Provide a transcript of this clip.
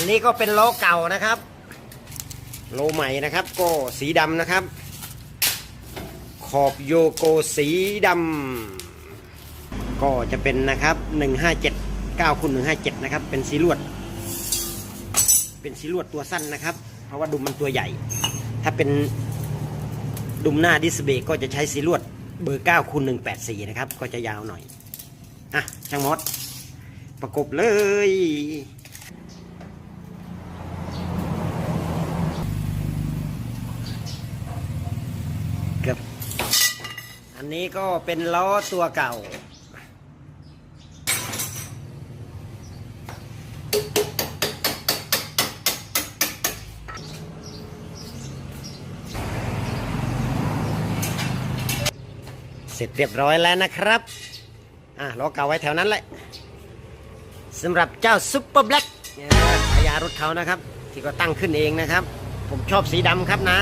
อันี้ก็เป็นล้อเก่านะครับ โลใหม่นะครับ ก็สีดำนะครับ ขอบโยโกสีดำก็จะเป็นนะครับ 157 9คูณ157 นะครับ เป็นสีลวด เป็นสีลวดตัวสั้นนะครับ เพราะว่าดุมมันตัวใหญ่ ถ้าเป็นดุมหน้าดิสเบรกก็จะใช้สีลวดเบอร์9คูณ184 นะครับ ก็จะยาวหน่อย อะ ช่างมด ประกบเลย เกือบ อันนี้ก็เป็นล้อตัวเก่า เสร็จเรียบร้อยแล้วนะครับ อะล้อเก่าไว้แถวนั้นแหละสำหรับเจ้าซุปเปอร์แบล็กพยารถเขานะครับ ที่ก็ตั้งขึ้นเองนะครับ ผมชอบสีดำครับนะ